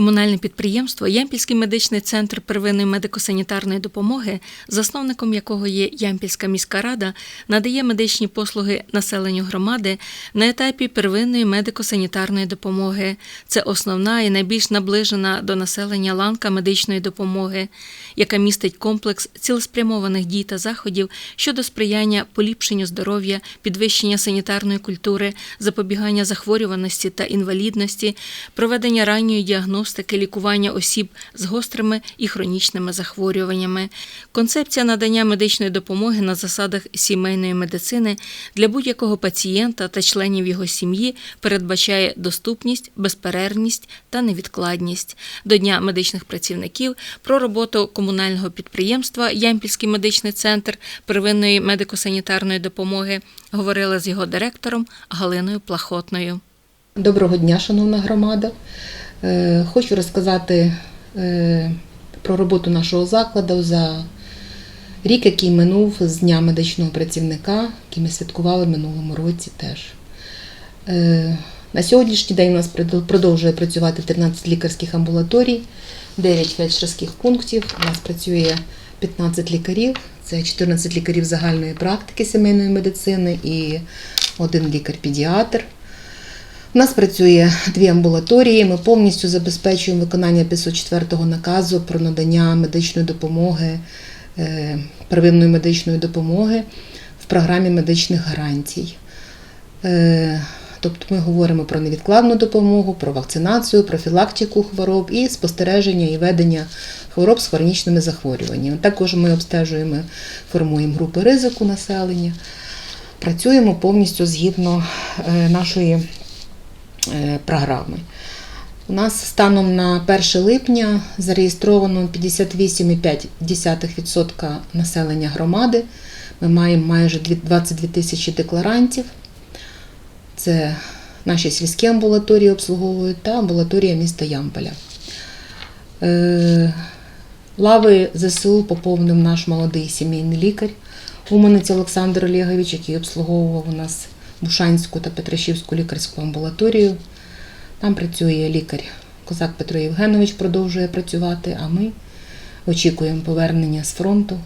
Комунальне підприємство Ямпільський медичний центр первинної медико-санітарної допомоги, засновником якого є Ямпільська міська рада, надає медичні послуги населенню громади на етапі первинної медико-санітарної допомоги. Це основна і найбільш наближена до населення ланка медичної допомоги, яка містить комплекс цілеспрямованих дій та заходів щодо сприяння поліпшенню здоров'я, підвищення санітарної культури, запобігання захворюваності та інвалідності, проведення ранньої діагностики, лікування осіб з гострими і хронічними захворюваннями. Концепція надання медичної допомоги на засадах сімейної медицини для будь-якого пацієнта та членів його сім'ї передбачає доступність, безперервність та невідкладність. До Дня медичних працівників про роботу комунального підприємства Ямпільський медичний центр первинної медико-санітарної допомоги говорили з його директором Галиною Плахотною. Доброго дня, шановна громада. Е, Хочу розказати е, про роботу нашого закладу за рік, який минув з Дня медичного працівника, який ми святкували в минулому році теж. Е, На сьогоднішній день у нас продовжує працювати 13 лікарських амбулаторій, 9 фельдшерських пунктів. У нас працює 15 лікарів, це 14 лікарів загальної практики сімейної медицини і один лікар-педіатр. У нас працює дві амбулаторії. Ми повністю забезпечуємо виконання 504 наказу про надання медичної допомоги, е, первинної медичної допомоги в програмі медичних гарантій. Е, Тобто ми говоримо про невідкладну допомогу, про вакцинацію, профілактику хвороб і спостереження і ведення хвороб з хронічними захворюваннями. Також ми обстежуємо, формуємо групи ризику населення, працюємо повністю згідно е, нашої програми. У нас станом на 1 липня зареєстровано 58,5% населення громади. Ми маємо майже 22 тисячі декларантів. Це наші сільські амбулаторії обслуговують та амбулаторія міста Ямполя. Е, Лави ЗСУ поповнив наш молодий сімейний лікар Уманець Олександр Олегович, який обслуговував у нас Бушанську та Петрашівську лікарську амбулаторію. Там працює лікар Козак Петро Євгенович, продовжує працювати, а ми очікуємо повернення з фронту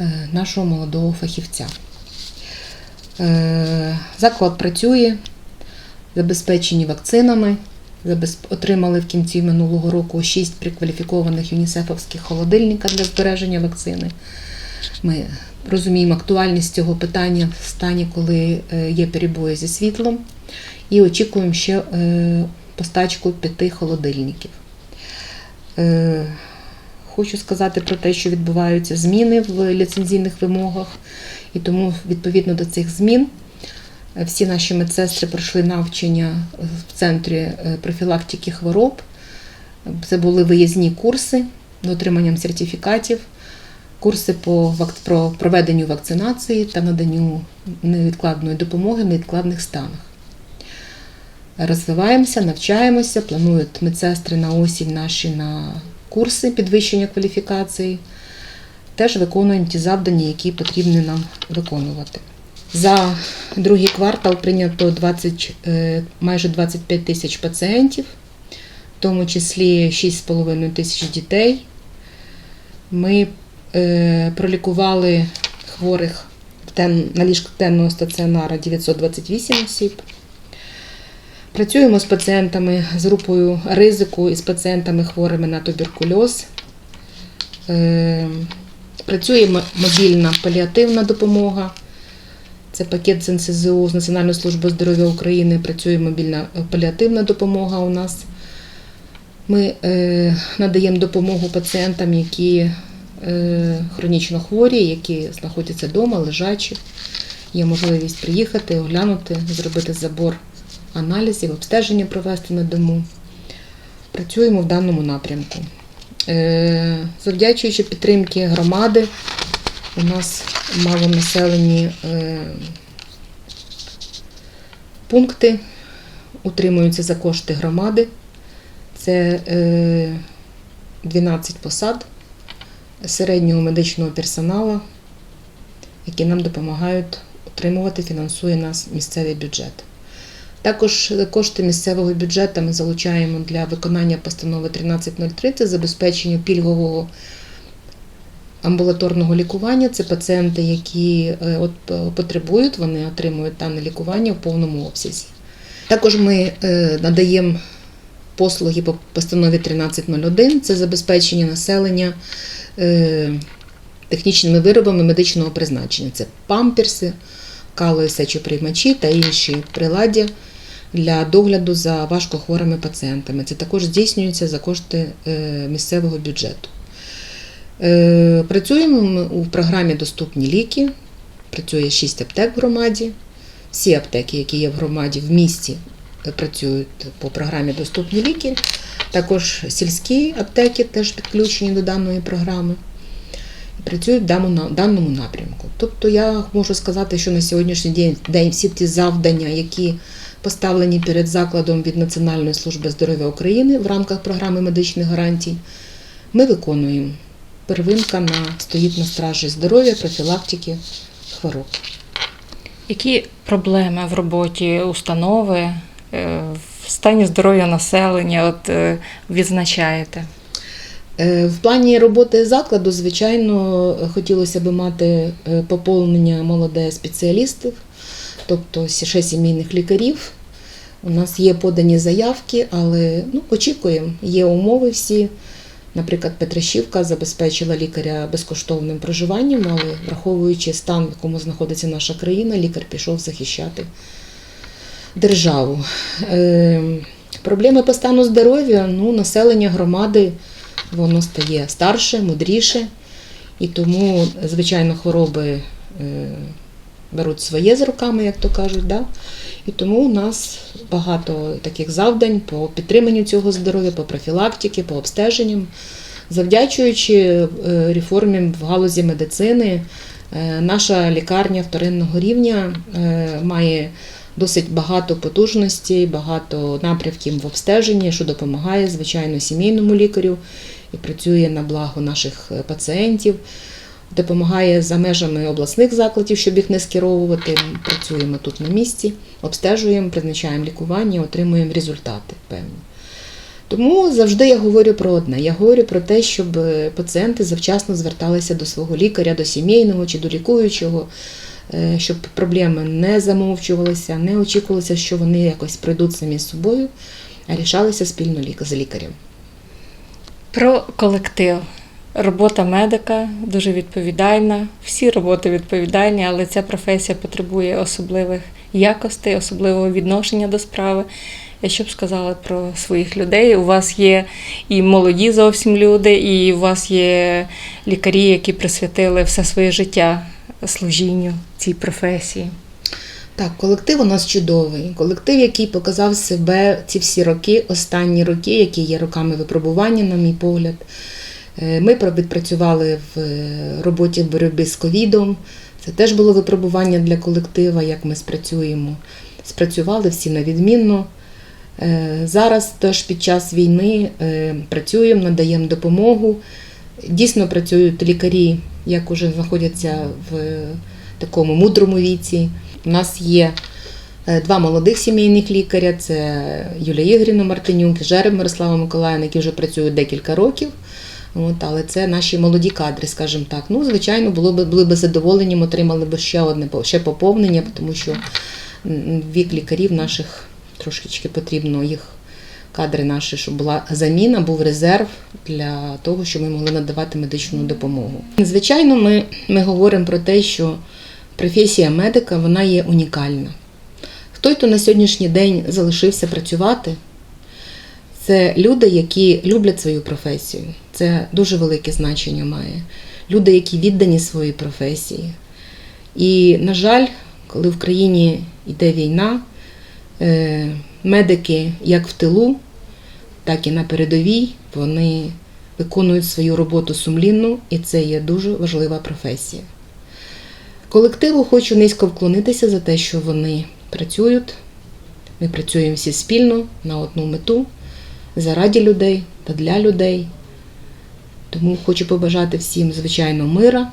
е, нашого молодого фахівця. Е, Заклад працює, забезпечені вакцинами. Отримали в кінці минулого року 6 прикваліфікованих юнісефовських холодильника для збереження вакцини. Ми розуміємо актуальність цього питання в стані, коли е, є перебої зі світлом, і очікуємо ще е, постачку п'яти холодильників. Е, Хочу сказати про те, що відбуваються зміни в ліцензійних вимогах, і тому відповідно до цих змін всі наші медсестри пройшли навчання в центрі профілактики хвороб. Це були виїзні курси з отриманням сертифікатів, курси по про проведенню вакцинації та наданню невідкладної допомоги в невідкладних станах. Розвиваємося, навчаємося, планують медсестри на осінь наші на курси підвищення кваліфікації. Теж виконуємо ті завдання, які потрібно нам виконувати. За другий квартал прийнято 20, е, майже 25 тисяч пацієнтів, в тому числі 6,5 тисяч дітей. Ми пролікували хворих на ліжках денного стаціонара 928 осіб. Працюємо з пацієнтами з групою ризику і з пацієнтами хворими на туберкульоз. Е, Працює мобільна паліативна допомога. Це пакет з НСЗУ з Національної служби здоров'я України. Працює мобільна е, паліативна допомога у нас. Ми е, надаємо допомогу пацієнтам, які е, хронічно хворі, які знаходяться вдома, лежачі. Є можливість приїхати, оглянути, зробити забор аналізів, обстеження провести на дому. Працюємо в даному напрямку. Е, Завдячуючи підтримки громади, у нас малонаселені е, пункти утримуються за кошти громади. Це е, 12 посад середнього медичного персоналу, які нам допомагають отримувати, фінансує нас місцевий бюджет. Також кошти місцевого бюджету ми залучаємо для виконання постанови 1303 це забезпечення пільгового амбулаторного лікування. Це пацієнти, які е, е, потребують, вони отримують дане лікування в повному обсязі. Також ми е, надаємо послуги по постанові 1301 це забезпечення населення технічними виробами медичного призначення. Це памперси, калої сечоприймачі та інші приладдя для догляду за важкохворими пацієнтами. Це також здійснюється за кошти е, місцевого бюджету. Е, Працюємо ми у програмі Доступні ліки. Працює 6 аптек в громаді. Всі аптеки, які є в громаді в місті, е, працюють по програмі Доступні ліки. Також сільські аптеки теж підключені до даної програми і працюють в даному, напрямку. Тобто я можу сказати, що на сьогоднішній день, всі ті завдання, які поставлені перед закладом від Національної служби здоров'я України в рамках програми медичних гарантій, ми виконуємо. Первинка на стоїть на стражі здоров'я, профілактики хвороб. Які проблеми в роботі установи, е, в стані здоров'я населення от, е, відзначаєте? Е, В плані роботи закладу, звичайно, хотілося б мати е, поповнення молоде спеціалістів, тобто ще сімейних лікарів. У нас є подані заявки, але ну, очікуємо, є умови всі. Наприклад, Петрищівка забезпечила лікаря безкоштовним проживанням, але враховуючи стан, в якому знаходиться наша країна, лікар пішов захищати державу. Е, Проблеми по стану здоров'я, ну, населення громади воно стає старше, мудріше, і тому, звичайно, хвороби е, беруть своє з руками, як то кажуть. Да? І тому у нас багато таких завдань по підтриманню цього здоров'я, по профілактиці, по обстеженням. Завдячуючи е, реформі в галузі медицини, наша лікарня вторинного рівня має досить багато потужностей, багато напрямків в обстеженні, що допомагає, звичайно, сімейному лікарю і працює на благо наших е, пацієнтів. Допомагає за межами обласних закладів, щоб їх не скеровувати. Працюємо тут на місці, обстежуємо, призначаємо лікування, отримуємо результати певні. Тому завжди я говорю про одне: я говорю про те, щоб е, пацієнти завчасно зверталися до свого лікаря, до сімейного чи до лікуючого, щоб проблеми не замовчувалися, не очікувалося, що вони якось прийдуть самі з собою, а рішалися спільно з лікарем. Про колектив. Робота медика дуже відповідальна. Всі роботи відповідальні, але ця професія потребує особливих якостей, особливого відношення до справи. Я що б сказала про своїх людей? У вас є і молоді зовсім люди, і у вас є лікарі, які присвятили все своє життя служінню цій професії. Так, колектив у нас чудовий. Колектив, який показав себе ці всі роки, останні роки, які є роками випробування, на мій погляд. Е, Ми відпрацювали в е, роботі в боротьбі з ковідом. Це теж було випробування для колектива, як ми спрацюємо. Спрацювали всі на відмінно. Е, Зараз теж під час війни працюємо, надаємо допомогу. Дійсно працюють лікарі, як уже знаходяться в такому мудрому віці. У нас є е, два молодих сімейних лікаря: це Юлія Ігорівна Мартинюк і Жереб Мирослава Миколаївна, які вже працюють декілька років. От, але це наші молоді кадри, скажімо так. Ну, звичайно, було б, були б задоволенням, отримали б ще одне ще поповнення, тому що вік лікарів наших трошечки потрібно їх кадри наші, щоб була заміна, був резерв для того, щоб ми могли надавати медичну допомогу. Звичайно, ми, ми говоримо про те, що професія медика вона є унікальна. Хто хто на сьогоднішній день залишився працювати, це люди, які люблять свою професію. Це дуже велике значення має. Люди, які віддані своїй професії. І, на жаль, коли в країні йде війна, е, медики як в тилу, так і на передовій, вони виконують свою роботу сумлінно, і це є дуже важлива професія. Колективу хочу низько вклонитися за те, що вони працюють. Ми працюємо всі спільно на одну мету заради людей та для людей. Тому хочу побажати всім, звичайно, мира,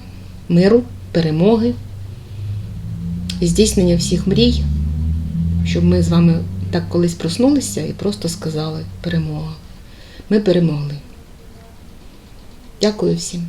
миру, перемоги і здійснення всіх мрій, щоб ми з вами так колись проснулися і просто сказали перемога. Ми перемогли. Дякую всім.